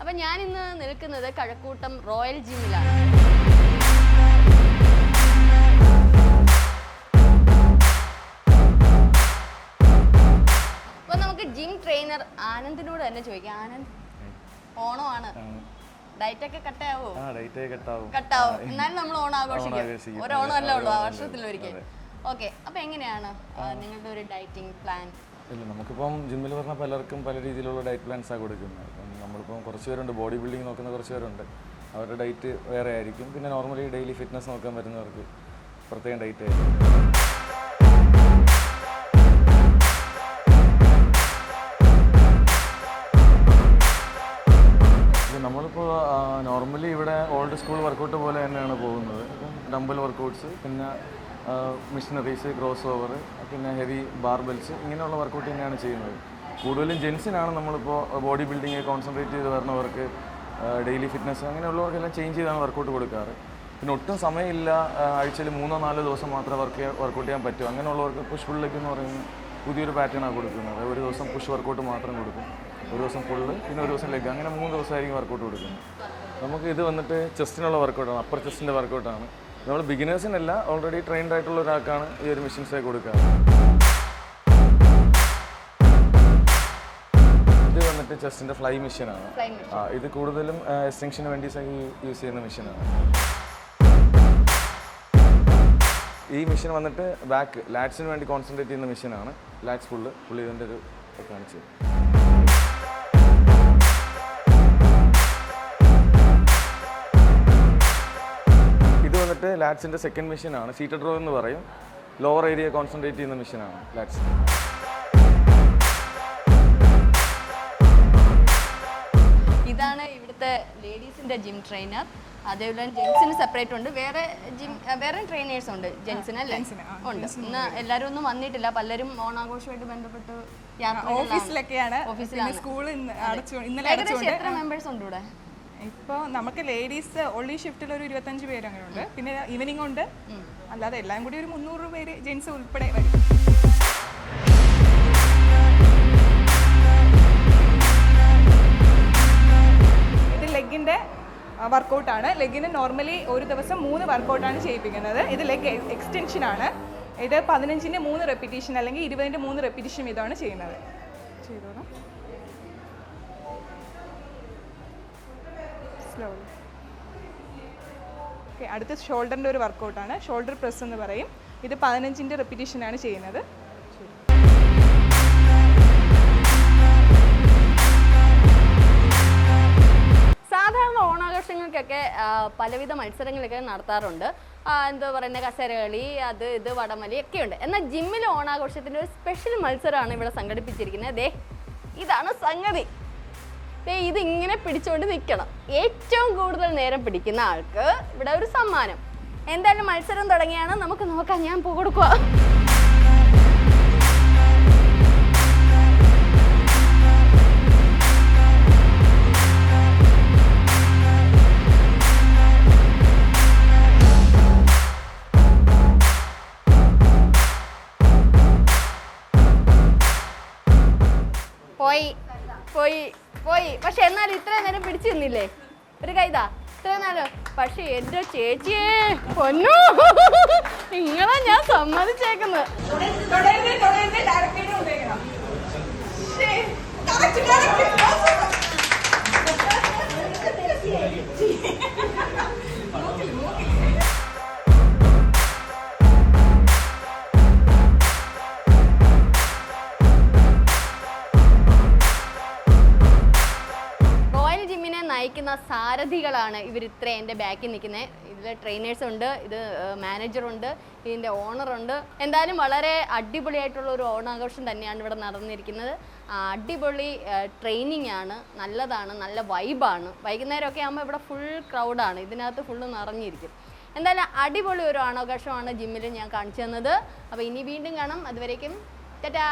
അപ്പൊ ഞാൻ ഇന്ന് നിൽക്കുന്നത് കഴക്കൂട്ടം റോയൽ ജിമ്മിലാണ്. അപ്പൊ നമുക്ക് ജിം ട്രെയിനർ ആനന്ദിനോട് തന്നെ ചോദിക്കാം. ആനന്ദ് ആണ്? ഡയറ്റ് ഒക്കെ കട്ടാവോ. ആ കെട്ടാവും എന്നാലും നമ്മൾ ഓണം ആഘോഷിക്കും. ഒരു ഉള്ളൂ അതെ, വർഷത്തിൽ ഒരിക്കൽ. ഓക്കെ അപ്പൊ എങ്ങനെയാണ് നിങ്ങളുടെ ഒരു ഡയറ്റിംഗ് പ്ലാൻ? ഇല്ല നമുക്കിപ്പം ജിമ്മിൽ പറഞ്ഞാൽ പലർക്കും പല രീതിയിലുള്ള ഡയറ്റ് പ്ലാൻസ് പ്ലാൻസാണ് കൊടുക്കുന്നത്. അപ്പം നമ്മളിപ്പം കുറച്ച് പേരുണ്ട് ബോഡി ബിൽഡിംഗ് നോക്കുന്ന കുറച്ച് പേരുണ്ട്. അവരുടെ ഡയറ്റ് വേറെ ആയിരിക്കും. പിന്നെ നോർമലി ഡെയിലി ഫിറ്റ്നസ് നോക്കാൻ വരുന്നവർക്ക് പ്രത്യേകം ഡയറ്റ് ആയിരിക്കും. നമ്മളിപ്പോൾ നോർമലി ഇവിടെ ഓൾഡ് സ്കൂൾ വർക്കൗട്ട് പോലെ തന്നെയാണ് പോകുന്നത്. ഡംബൽ വർക്കൗട്ട്സ് പിന്നെ മിഷനറീസ് ക്രോസ് ഓവർ പിന്നെ ഹെവി ബാർബെൽസ് ഇങ്ങനെയുള്ള വർക്കൗട്ട് തന്നെയാണ് ചെയ്യുന്നത്. കൂടുതലും ജെൻസിനാണ് നമ്മളിപ്പോൾ ബോഡി ബിൽഡിങ് കോൺസെൻട്രേറ്റ് ചെയ്ത് വരുന്നവർക്ക് ഡെയിലി ഫിറ്റ്നസ് അങ്ങനെയുള്ളവർക്കെല്ലാം ചേഞ്ച് ചെയ്താണ് വർക്കൗട്ട് കൊടുക്കാറ്. പിന്നെ ഒട്ടും സമയമില്ല ആഴ്ചയിൽ മൂന്നോ നാലോ ദിവസം മാത്രമേ വർക്ക് വർക്കൗട്ട് ചെയ്യാൻ പറ്റൂ. അങ്ങനെയുള്ളവർക്ക് പുഷ് പുള്ളിലേക്ക് എന്ന് പറയുന്നത് പുതിയൊരു പാറ്റേണാണ് കൊടുക്കുന്നത്. ഒരു ദിവസം പുഷ് വർക്കൗട്ട് മാത്രം കൊടുക്കും. ഒരു ദിവസം ഫുള്ള് പിന്നെ ഒരു ദിവസം ലെഗ് അങ്ങനെ മൂന്ന് ദിവസമായിരിക്കും വർക്കൗട്ട് കൊടുക്കുന്നത്. നമുക്ക് ഇത് വന്നിട്ട് ചെസ്റ്റിനുള്ള വർക്കൗട്ടാണ് അപ്പർ ചെസ്റ്റിന്റെ വർക്കൗട്ടാണ് നമ്മൾ ബിഗിനേഴ്സിനല്ല ഓൾറെഡി ട്രെയിൻഡ് ആയിട്ടുള്ള ഒരാൾക്കാണ് ഈ ഒരു മെഷീൻസേ കൊടുക്കുക. ഇത് വന്നിട്ട് ചെസ്റ്റിന്റെ ഫ്ലൈ മെഷീനാണ് ആ ഇത് കൂടുതലും എക്സ്റ്റൻഷന് വേണ്ടി യൂസ് ചെയ്യുന്ന മെഷീനാണ് ഈ മെഷീൻ വന്നിട്ട് ബാക്ക് ലാറ്റ്സിന് വേണ്ടി കോൺസെൻട്രേറ്റ് ചെയ്യുന്ന മെഷീനാണ് ലാറ്റ്സ് ഫുള്ള് പുള്ളി ഇതിന്റെ ഒരു കാണിച്ചു വന്നിട്ട് ലാറ്റ്സിന്റെ സെക്കൻഡ് മെഷീനാണ് സീറ്റഡ് ഡ്രോ എന്ന് പറയും. ലോവർ ഏരിയ കോൺസെൻട്രേറ്റ് ചെയ്യുന്ന മെഷീനാണ് ലാറ്റ്സ് ഇതാണ് ഇവിടുത്തെ ലേഡീസിന്റെ ജിം ട്രെയിനർ അതേപോലെ ജെൻസിന് സെപ്പറേറ്റ് ഉണ്ട്. വേറെ ജിം വേറെ ട്രെയിനേഴ്സ് ഉണ്ട്. ജെൻസിന് അല്ലേ? ഉണ്ട്. ഇന്ന് എല്ലാവരും ഒന്നും വന്നിട്ടില്ല. പലരും ഓണാഘോഷമായിട്ട് ബന്ധപ്പെട്ട്. ഓഫീസിലൊക്കെയാണ്. ഓഫീസിലാണ്. സ്കൂൾ അടച്ചു ഇന്നലെ എത്ര മെമ്പേഴ്സ് ഉണ്ട് ഇവിടെ? ഇപ്പോൾ നമുക്ക് ലേഡീസ് ഒള്ളി ഷിഫ്റ്റിൽ ഒരു ഇരുപത്തഞ്ച് പേര് അങ്ങനെ ഉണ്ട് പിന്നെ ഈവനിങ് ഉണ്ട്. അല്ലാതെ എല്ലാം കൂടി ഒരു മുന്നൂറ് പേര് ജെൻസ് ഉൾപ്പെടെ വരും. ഇത് ലെഗിന്റെ വർക്കൗട്ടാണ് ലെഗിന് നോർമലി ഒരു ദിവസം മൂന്ന് വർക്കൗട്ടാണ് ചെയ്യിപ്പിക്കുന്നത്. ഇത് ലെഗ് എക്സ്റ്റെൻഷൻ ആണ്. ഇത് പതിനഞ്ചിന്റെ മൂന്ന് റെപ്പിറ്റീഷൻ അല്ലെങ്കിൽ ഇരുപതിന്റെ മൂന്ന് റെപ്പിറ്റീഷൻ ഇതാണ് ചെയ്യുന്നത്. ചെയ്തോളാം. സ്ലോലി ഓക്കെ അടുത്ത ഷോൾഡറിന്റെ ഒരു വർക്കൗട്ടാണ് ഷോൾഡർ പ്രസ് എന്ന് പറയും. ഇത് പതിനഞ്ചിന്റെ റെപ്പിറ്റീഷനാണ് ചെയ്യുന്നത്. സാധാരണ ഓണാഘോഷങ്ങൾക്കൊക്കെ പലവിധ മത്സരങ്ങളൊക്കെ നടത്താറുണ്ട്. എന്താ പറയുന്ന കസേരകളി അത് ഇത് വടമലി ഒക്കെ ഉണ്ട് എന്നാൽ ജിമ്മിലെ ഓണാഘോഷത്തിന്റെ ഒരു സ്പെഷ്യൽ മത്സരമാണ് ഇവിടെ സംഘടിപ്പിച്ചിരിക്കുന്നത്. ദേ ഇതാണ് സംഗതി. ഇത് ഇങ്ങനെ പിടിച്ചുകൊണ്ട് നിൽക്കണം ഏറ്റവും കൂടുതൽ നേരം പിടിക്കുന്ന ആൾക്ക് ഇവിടെ ഒരു സമ്മാനം. എന്തായാലും മത്സരം തുടങ്ങിയാണ്. നമുക്ക് നോക്കാം ഞാൻ പൂ കൊടുക്കുക പോയി. പോയി. പോയി. പക്ഷെ എന്നാലും ഇത്രയും നേരം പിടിച്ചു നിന്നില്ലേ? ഒരു കൈതാ. ഇത്രയും നേരം. പക്ഷെ എന്റെ ചേച്ചിയെ പൊന്നു. നിങ്ങളെ ഞാൻ സമ്മതിച്ചേക്കുന്നത് റോയൽ നയിക്കുന്ന സാരഥികളാണ് ഇവർ ഇത്ര എന്റെ ബാക്കിൽ നിൽക്കുന്നത് ഇതിൽ ട്രെയിനേഴ്സ് ഉണ്ട് ഇത് മാനേജറുണ്ട് ഇതിന്റെ ഓണറുണ്ട്. എന്തായാലും വളരെ അടിപൊളിയായിട്ടുള്ള ഒരു ഓണാഘോഷം തന്നെയാണ് ഇവിടെ നടന്നിരിക്കുന്നത്. അടിപൊളി ട്രെയിനിങ് ആണ് നല്ലതാണ് നല്ല വൈബാണ് വൈകുന്നേരമൊക്കെ ആകുമ്പോൾ ഇവിടെ ഫുൾ ക്രൗഡാണ് ഇതിനകത്ത് ഫുള്ള് നിറഞ്ഞിരിക്കും. എന്തായാലും അടിപൊളി ഒരു ഓണാഘോഷമാണ് ജിമ്മിൽ ഞാൻ കാണിച്ചു തന്നത്. അപ്പോൾ ഇനി വീണ്ടും കാണാം. അതുവരേക്കും ടാറ്റാ!